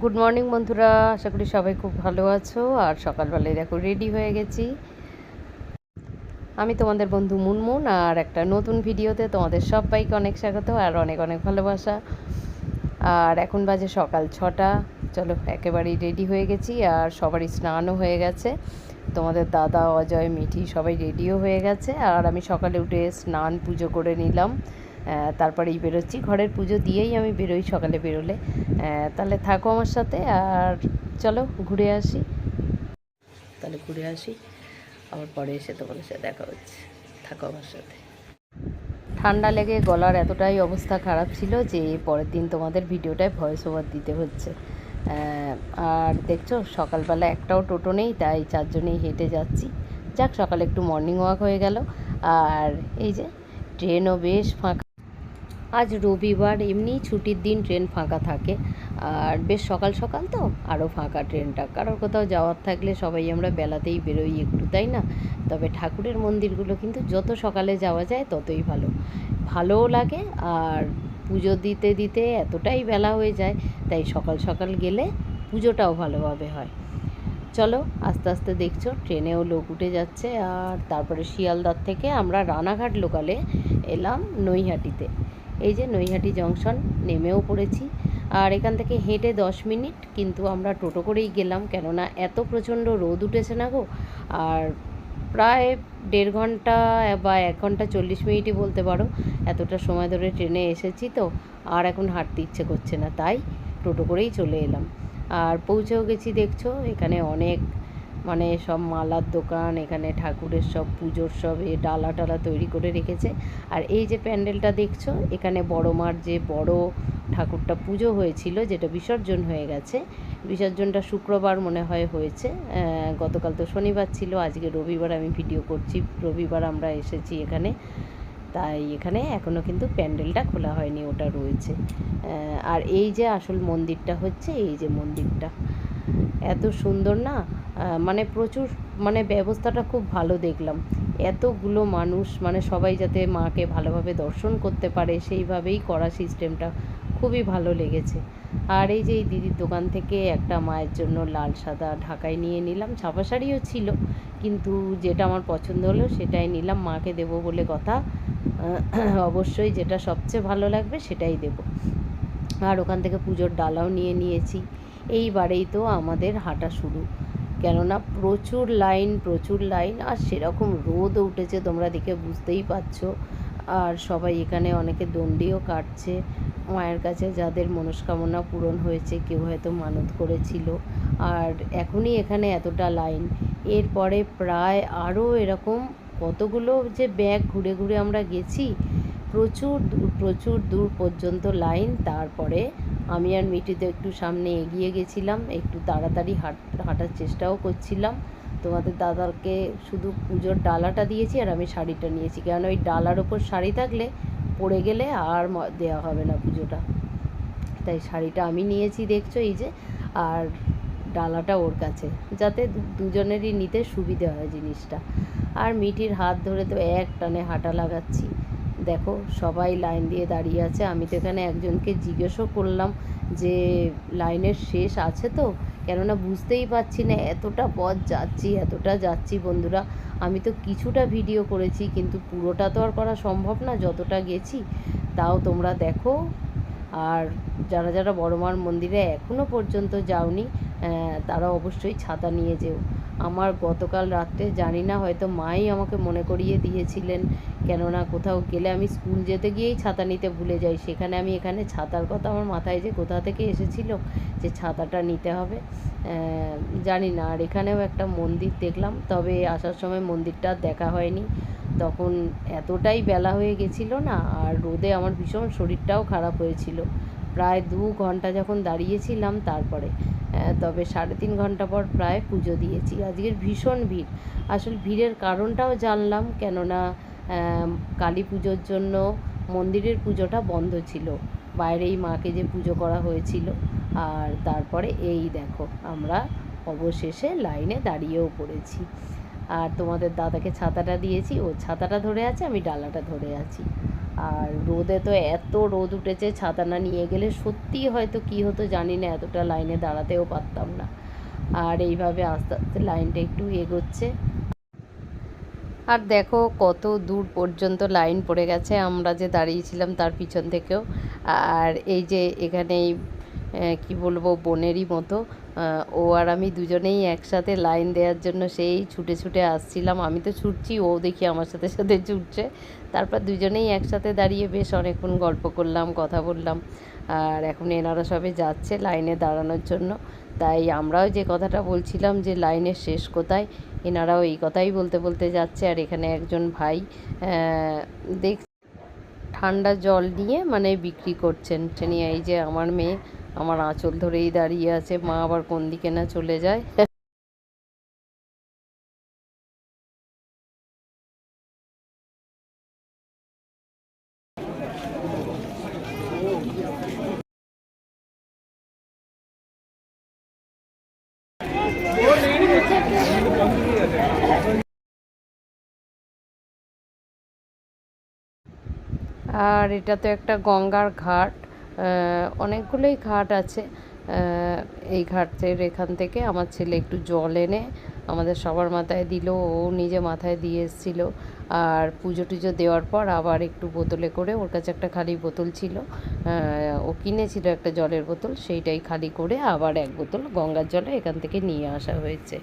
Good morning বন্ধুরা। আশা করি সবাই খুব ভালো আছো। আর সকালবেলায় দেখো রেডি হয়ে গেছি। আমি তোমাদের বন্ধু মুনমুন, আর একটা নতুন ভিডিওতে তোমাদের সবাইকে অনেক স্বাগত আর অনেক অনেক ভালোবাসা। আর এখন বাজে সকাল ছটা। চলো, একেবারেই রেডি হয়ে গেছি, আর সবারই স্নানও হয়ে গেছে। তোমাদের দাদা, অজয়, মিঠি সবাই রেডিও হয়ে গেছে। আর আমি সকালে উঠে স্নান পুজো করে নিলাম। তারপরেই বেরোচ্ছি। ঘরের পুজো দিয়েই আমি বেরোই সকালে বেরোলে। তাহলে থাকো আমার সাথে আর চলো ঘুরে আসি। তাহলে ঘুরে আসি। আবার পরে এসে তোমাদের সাথে দেখা হচ্ছে। থাকো আমার সাথে। ঠান্ডা লেগে গলার এতটাই অবস্থা খারাপ ছিল যে পরের দিন তোমাদের ভিডিওটায় ভয়েস ওভার দিতে হচ্ছে। আর দেখছ সকালবেলা একটাও টোটো নেই তাই চারজনেই হেঁটে যাচ্ছি। যাক সকালে একটু মর্নিং ওয়াক হয়ে গেল। আর এই যে ট্রেনও বেশ ফাঁকা। আজ রবিবার এমনি ছুটির দিন, ট্রেন ফাঁকা থাকে। আর বেশ সকাল সকাল তো আরও ফাঁকা ট্রেনটা। কারোর কোথাও যাওয়ার থাকলে সবাই আমরা বেলাতেই বেরোই একটু, তাই না? তবে ঠাকুরের মন্দিরগুলো কিন্তু যত সকালে যাওয়া যায়, ততই ভালো। ভালোও লাগে, আর পুজো দিতে দিতে এতটাই বেলা হয়ে যায়, তাই সকাল সকাল গেলে পুজোটাও ভালোভাবে হয়। চলো, আস্তে আস্তে দেখছ, ট্রেনেও লোক উঠে যাচ্ছে। আর তারপরে শিয়ালদার থেকে আমরা রানাঘাট লোকালে এলাম নৈহাটিতে। এই যে নৈহাটি জংশন, নেমেও পড়েছি। আর এখান থেকে হেঁটে দশ মিনিট, কিন্তু আমরা টোটো করেই গেলাম। কেননা এত প্রচণ্ড রোদ উঠেছে না গো। আর প্রায় দেড় ঘণ্টা বা এক ঘণ্টা চল্লিশ মিনিটই বলতে পারো, এতটা সময় ধরে ট্রেনে এসেছি তো, আর এখন হাঁটতে ইচ্ছে করছে না। তাই টোটো করেই চলে এলাম। আর পৌঁছেও গেছি, দেখছ, এখানে অনেক মানে সব মালার দোকান, এখানে ঠাকুরের সব পুজোর সব এ ডালা টালা তৈরি করে রেখেছে। আর এই যে প্যান্ডেলটা দেখছ, এখানে বড় মার যে বড় ঠাকুরটা পুজো হয়েছিল, যেটা বিসর্জন হয়ে গেছে। বিসর্জনটা শুক্রবার মনে হয় হয়েছে। গতকাল তো শনিবার ছিল, আজকে রবিবার আমি ভিডিও করছি। রবিবার আমরা এসেছি এখানে। তাই এখানে এখনও কিন্তু প্যান্ডেলটা খোলা হয়নি, ওটা রয়েছে। আর এই যে আসল মন্দিরটা হচ্ছে, এই যে মন্দিরটা। এত সুন্দর না? মানে প্রচুর মানে ব্যবস্থাটা খুব ভালো দেখলাম। এতগুলো মানুষ মানে সবাই যাতে মাকে ভালোভাবে দর্শন করতে পারে, সেইভাবেই করা সিস্টেমটা খুবই ভালো লেগেছে। আর এই যে এই দিদির দোকান থেকে একটা মায়ের জন্য লাল সাদা ঢাকাই নিয়ে নিলাম। ছাপা শাড়িও ছিল, কিন্তু যেটা আমার পছন্দ হলো সেটাই নিলাম। মাকে দেবো বলে কথা অবশ্যই যেটা সবচেয়ে ভালো লাগবে সেটাই দেবো। আর ওখান থেকে পুজোর ডালাও নিয়ে নিয়েছি। এইবারেই তো আমাদের হাঁটা শুরু। কেননা প্রচুর লাইন প্রচুর লাইন, আর সেরকম রোদও উঠেছে তোমরা দেখে বুঝতেই পারছ। আর সবাই এখানে অনেকে দণ্ডিও কাটছে। মায়ের কাছে যাদের মনস্কামনা পূরণ হয়েছে, কেউ হয়তো মানত করেছিল। আর এখনই এখানে এতটা লাইন। এরপরে প্রায় আরও এরকম কতগুলো যে ব্যাগ ঘুরে ঘুরে আমরা গেছি, প্রচুর প্রচুর দূর পর্যন্ত লাইন। তারপরে আমি আর মিঠিতে একটু সামনে এগিয়ে গেছিলাম, একটু তাড়াতাড়ি হাঁট, হাঁটার চেষ্টাও করছিলাম। তোমাদের দাদাকে শুধু পুজোর ডালাটা দিয়েছি আর আমি শাড়িটা নিয়েছি। কেন ওই ডালার ওপর শাড়ি থাকলে পড়ে গেলে আর দেওয়া হবে না পুজোটা। তাই শাড়িটা আমি নিয়েছি, দেখছ এই যে, আর ডালাটা ওর কাছে, যাতে দুজনেরই নিতে সুবিধে হয় জিনিসটা। আর মিঠির হাত ধরে তো এক টানে হাঁটা লাগাচ্ছি। দেখো, সবাই লাইন দিয়ে দাঁড়িয়ে আছে। আমি তো এখানে একজনকে জিজ্ঞেসও করলাম যে, লাইনের শেষ আছে তো? কেননা বুঝতেই পারছি না, এতটা পথ যাচ্ছি, এতটা যাচ্ছি বন্ধুরা। আমি তো কিছুটা ভিডিও করেছি, কিন্তু পুরোটা তো আর করা সম্ভব না, যতটা গেছি, তাও তোমরা দেখো। আর যারা যারা বড়মার মন্দিরে এখনও পর্যন্ত যাওনি তারা অবশ্যই ছাতা নিয়ে যেও। আমার গতকাল রাত্রে জানি না, হয়তো মাই আমাকে মনে করিয়ে দিয়েছিলেন। কেননা কোথাও গেলে আমি স্কুল যেতে গিয়েই ছাতা নিতে ভুলে যাই। সেখানে আমি এখানে ছাতার কথা আমার মাথায় যে কোথা থেকে এসেছিল, যে ছাতাটা নিতে হবে জানি না। আর এখানেও একটা মন্দির দেখলাম, তবে আসার সময় মন্দিরটা দেখা হয়নি। তখন এতটাই বেলা হয়ে গেছিল না, আর রোদে আমার ভীষণ শরীরটাও খারাপ হয়েছিল। প্রায় দু ঘণ্টা যখন দাঁড়িয়েছিলাম তারপরে। তবে সাড়ে তিন ঘণ্টা পর প্রায় পুজো দিয়েছি। আজকের ভীষণ ভিড়। আসলে ভিড়ের কারণটাও জানলাম, কেননা কালী পুজোর জন্য মন্দিরের পুজোটা বন্ধ ছিল। বাইরেই মাকে যে পুজো করা হয়েছিল। আর তারপরে এই দেখো, আমরা অবশেষে লাইনে দাঁড়িয়েও পড়েছি। আর তোমাদের দাদাকে ছাতাটা দিয়েছি। ও ছাতাটা ধরে আছে, আমি ডালাটা ধরে আছি। আর রোদে তো এত রোদ উঠেছে, ছাতা না নিয়ে গেলে সত্যিই হয়তো কী হতো জানি না, এতটা লাইনে দাঁড়াতেও পারতাম না। আর এইভাবে আস্তে আস্তে লাইনটা একটু এগোচ্ছে। আর দেখো কত দূর পর্যন্ত লাইন পড়ে গেছে, আমরা যে দাঁড়িয়েছিলাম তার পিছন থেকেও। আর এই যে এখানে কি বলব, বোনেরই মতো ও আর আমি দুজনেই একসাথে লাইন দেওয়ার জন্য সেই ছুটে ছুটে আসছিলাম। আমি তো ছুটছি, ও দেখি আমার সাথে সাথে ছুটছে। তারপর দুজনেই একসাথে দাঁড়িয়ে বেশ অনেকক্ষণ গল্প করলাম, কথা বললাম। আর এখন এনারা সবে যাচ্ছে লাইনে দাঁড়ানোর জন্য। তাই আমরাও যে কথাটা বলছিলাম যে লাইনের শেষ কোথায়, এনারাও এই কথাই বলতে বলতে যাচ্ছে। আর এখানে একজন ভাই দেখ, ঠান্ডা জল নিয়ে মানে বিক্রি করছেন। এই যে আমার মেয়ে আমার আঁচল ধরেই দাঁড়িয়ে আছে। মা আবার কোন দিকে না চলে যায়। আর এটা তো একটা গঙ্গার ঘাট। অনেকগুলোই ঘাট আছে। এই ঘাটের এখান থেকে আমার ছেলে একটু জল এনে আমাদের সবার মাথায় দিল, ও নিজে মাথায় দিয়ে এসেছিল। আর পুজো টুজো দেওয়ার পর আবার একটু বোতলে করে, ওর কাছে একটা খালি বোতল ছিল। ও কিনেছিল একটা জলের বোতল, সেইটাই খালি করে আবার এক বোতল গঙ্গার জলে এখান থেকে নিয়ে আসা হয়েছে।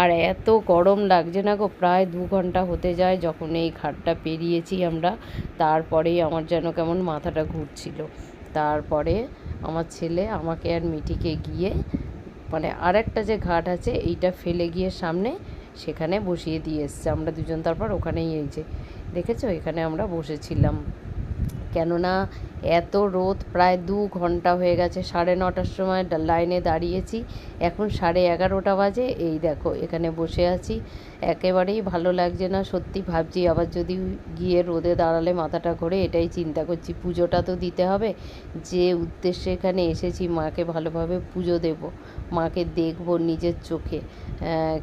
আর এত গরম লাগছে না গো, প্রায় দু ঘণ্টা হতে যায় যখন এই ঘাটটা পেরিয়েছি আমরা। তারপরেই আমার যেন কেমন মাথাটা ঘুরছিল। তারপরে আমার ছেলে আমাকে আর মিটিকে গিয়ে মানে আরেকটা যে ঘাট আছে, এইটা ফেলে গিয়ে সামনে সেখানে বসিয়ে দিয়ে এসছে। আমরা দুজন তারপর ওখানেই এই যে, দেখেছ? এখানে আমরা বসেছিলাম। কেননা এত রোদ, প্রায় দু ঘণ্টা হয়ে গেছে, সাড়ে নটার সময় লাইনে দাঁড়িয়েছি। এখন সাড়ে এগারোটা বাজে, এই দেখো, এখানে বসে আছি। একেবারেই ভালো লাগছে না, সত্যি ভাবছি আবার যদি গিয়ে রোদে দাঁড়ালে মাথাটা ঘোরে, এটাই চিন্তা করছি। পুজোটা তো দিতে হবে, যে উদ্দেশ্যে এখানে এসেছি, মাকে ভালোভাবে পুজো দেব, মাকে দেখব নিজের চোখে।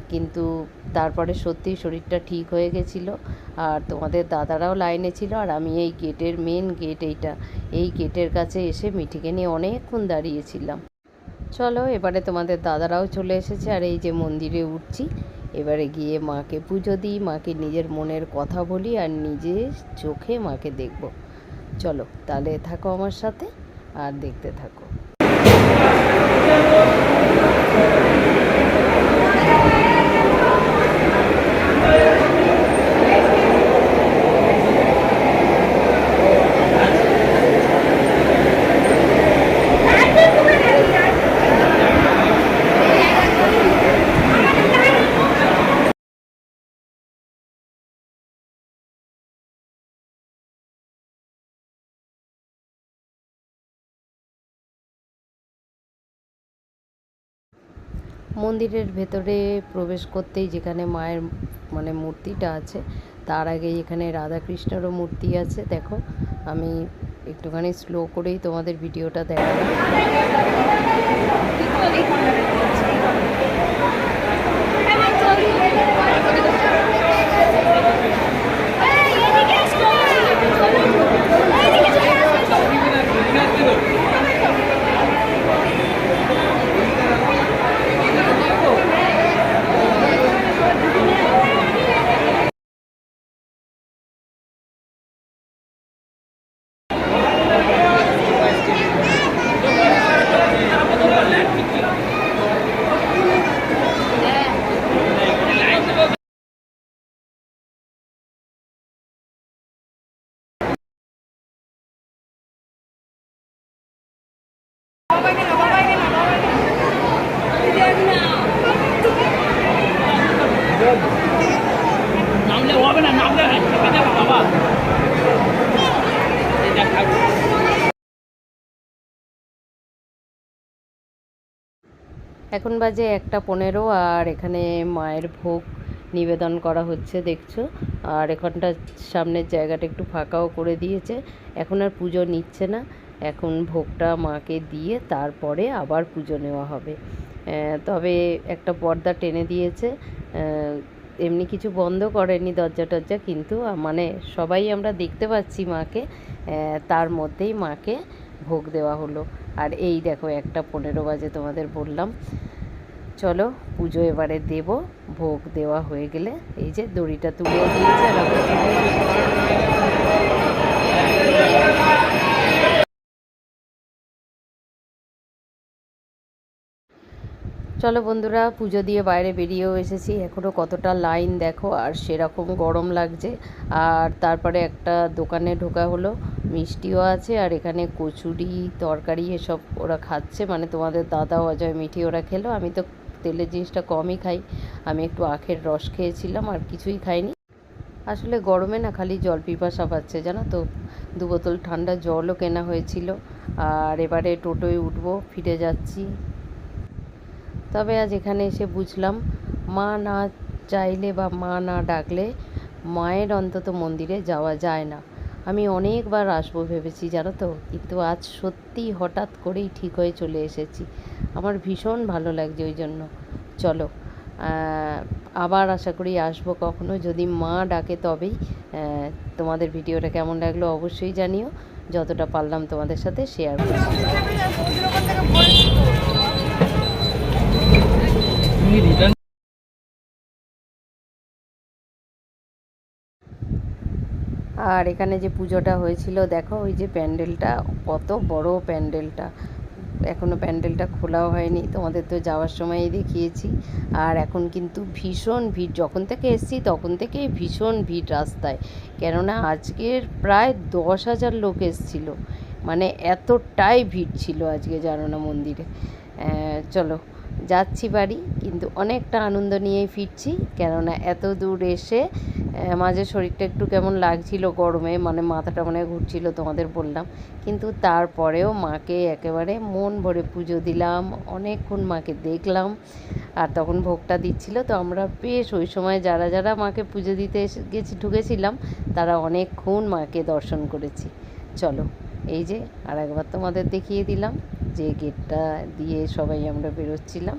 কিন্তু তারপরে সত্যি শরীরটা ঠিক হয়ে গেছিল, আর তোমাদের দাদারাও লাইনে ছিল, আর আমি এই গেটের মেন গেট এইটা। এই গেটের কাছে এসে মিঠিকে নিয়ে অনেকক্ষণ দাঁড়িয়েছিলাম। চলো, এবারে তোমাদের দাদারাও চলে এসেছে আর এই যে মন্দিরে উঠছি। এবারে গিয়ে মাকে পুজো দিই, মাকে নিজের মনের কথা বলি আর নিজের চোখে মাকে দেখব। চলো, তাহলে থাকো আমার সাথে আর দেখতে থাকো। মন্দিরের ভেতরে প্রবেশ করতেই যেখানে মায়ের মানে মূর্তিটা আছে, তার আগে এখানে রাধাকৃষ্ণেরও মূর্তি আছে। দেখো, আমি একটুখানি স্লো করেই তোমাদের ভিডিওটা দেখালাম নামলে হবে না নামলে বাবা এখন বাজে একটা পনেরো আর এখানে মায়ের ভোগ নিবেদন করা হচ্ছে, দেখছ? আর এখানটা সামনের জায়গাটা একটু ফাঁকাও করে দিয়েছে। এখন আর পুজো নিচ্ছে না। এখন ভোগটা মাকে দিয়ে তারপরে আবার পুজো নেওয়া হবে। তবে একটা পর্দা টেনে দিয়েছে। এমনি কিছু বন্ধ করেনি দরজা টরজা, কিন্তু মানে সবাই আমরা দেখতে পাচ্ছি মাকে। তার মধ্যেই মাকে ভোগ দেওয়া হলো। আর এই দেখো একটা পনেরো বাজে তোমাদের বললাম। চলো, পুজো এবারে দেব। ভোগ দেওয়া হয়ে গেলে এই যে দড়িটা তুলে দিয়েছে আর চলো বন্ধুরা, পুজো দিয়ে বাইরে বেরিয়েও এসেছি। এখনও কতটা লাইন দেখো, আর সেরকম গরম লাগছে। আর তারপরে একটা দোকানে ঢোকা হলো, মিষ্টিও আছে, আর এখানে কচুরি, তরকারি এসব ওরা খাচ্ছে। মানে তোমাদের দাদা অজয় মিঠি ওরা খেলো। আমি তো তেলের জিনিসটা কমই খাই। আমি একটু আখের রস খেয়েছিলাম, আর কিছুই খাইনি। আসলে গরমে না খালি জল পিপাসা পাচ্ছে, জানো তো? দু বোতল ঠান্ডা জলও কেনা হয়েছিল। আর এবারে টোটোয় উঠবো, ফিরে যাচ্ছি। তবে আজ এখানে এসে বুঝলাম, মা না চাইলে বা মা না ডাকলে মায়ের অন্তত মন্দিরে যাওয়া যায় না। আমি অনেকবার আসব ভেবেছি, জানো তো? কিন্তু আজ সত্যিই হঠাৎ করেই ঠিক হয়ে চলে এসেছি। আমার ভীষণ ভালো লাগছে ওই জন্য। চলো আবার আশা করি আসব কখনো। যদি মা ডাকে তবেই তোমাদের ভিডিওটা কেমন লাগল অবশ্যই জানিও। যতটা পারলাম তোমাদের সাথে শেয়ার করছি তুমি রিটার্ন আর এখানে যে পুজোটা হয়েছিল, দেখো ওই যে প্যান্ডেলটা, কত বড় প্যান্ডেলটা। এখনও প্যান্ডেলটা খোলাও হয়নি, তোমাদের তো যাওয়ার সময়ই দেখিয়েছি। আর এখন কিন্তু ভীষণ ভিড়, যখন থেকে এসছি তখন থেকে ভীষণ ভিড় রাস্তায়। কেননা আজকের প্রায় দশ হাজার লোক এসছিল। মানে এতটাই ভিড় ছিল আজকে জানো না মন্দিরে চলো। যাচ্ছি বাড়ি, কিন্তু অনেকটা আনন্দ নিয়েই ফিরছি। কেননা এত দূর এসে মাঝে শরীরটা একটু কেমন লাগছিল গরমে মানে মাথাটা মনে ঘুরছিল তোমাদের বললাম। কিন্তু তারপরেও মাকে একেবারে মন ভরে পুজো দিলাম, অনেকক্ষণ মাকে দেখলাম, আর তখন ভোগটা দিচ্ছিল। তো আমরা বেশ ওই সময় যারা যারা মাকে পুজো দিতে এসে গেছি, ঢুকেছিলাম, তারা অনেকক্ষণ মাকে দর্শন করেছি। চলো, এই যে আর একবার তোমাদের দেখিয়ে দিলাম। যে গেটটা দিয়ে সবাই আমরা বেরোচ্ছিলাম।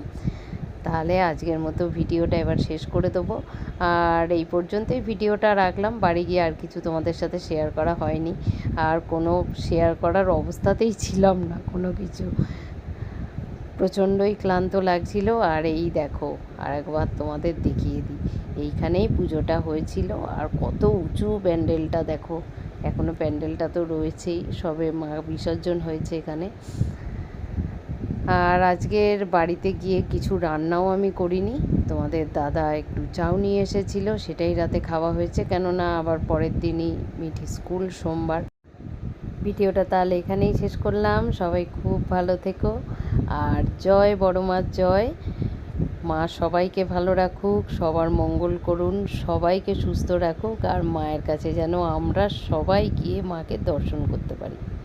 তাহলে আজকের মতো ভিডিওটা এবার শেষ করে দেবো। আর এই পর্যন্তই ভিডিওটা রাখলাম। বাড়ি গিয়ে আর কিছু তোমাদের সাথে শেয়ার করা হয়নি। আর কোনো শেয়ার করার অবস্থাতেই ছিলাম না, কোনো কিছু। প্রচণ্ডই ক্লান্ত লাগছিল। আর এই দেখো আর একবার তোমাদের দেখিয়ে দিই। এইখানেই পুজোটা হয়েছিল। আর কত উঁচু প্যান্ডেলটা দেখো। এখনও প্যান্ডেলটা তো রয়েছেই। সবে মা বিসর্জন হয়েছে এখানে। আর আজকের বাড়িতে গিয়ে কিছু রান্নাও আমি করিনি। তোমাদের দাদা একটু চাউ নিয়ে এসেছিল, সেটাই রাতে খাওয়া হয়েছে। কেননা আবার পরের দিনই মিঠি স্কুল সোমবার। ভিডিওটা তাহলে এখানেই শেষ করলাম। সবাই খুব ভালো থেকো। আর জয় বড় মার জয়। মা সবাইকে ভালো রাখুক, সবার মঙ্গল করুন, সবাইকে সুস্থ রাখুক, আর মায়ের কাছে যেন আমরা সবাই গিয়ে মাকে দর্শন করতে পারি।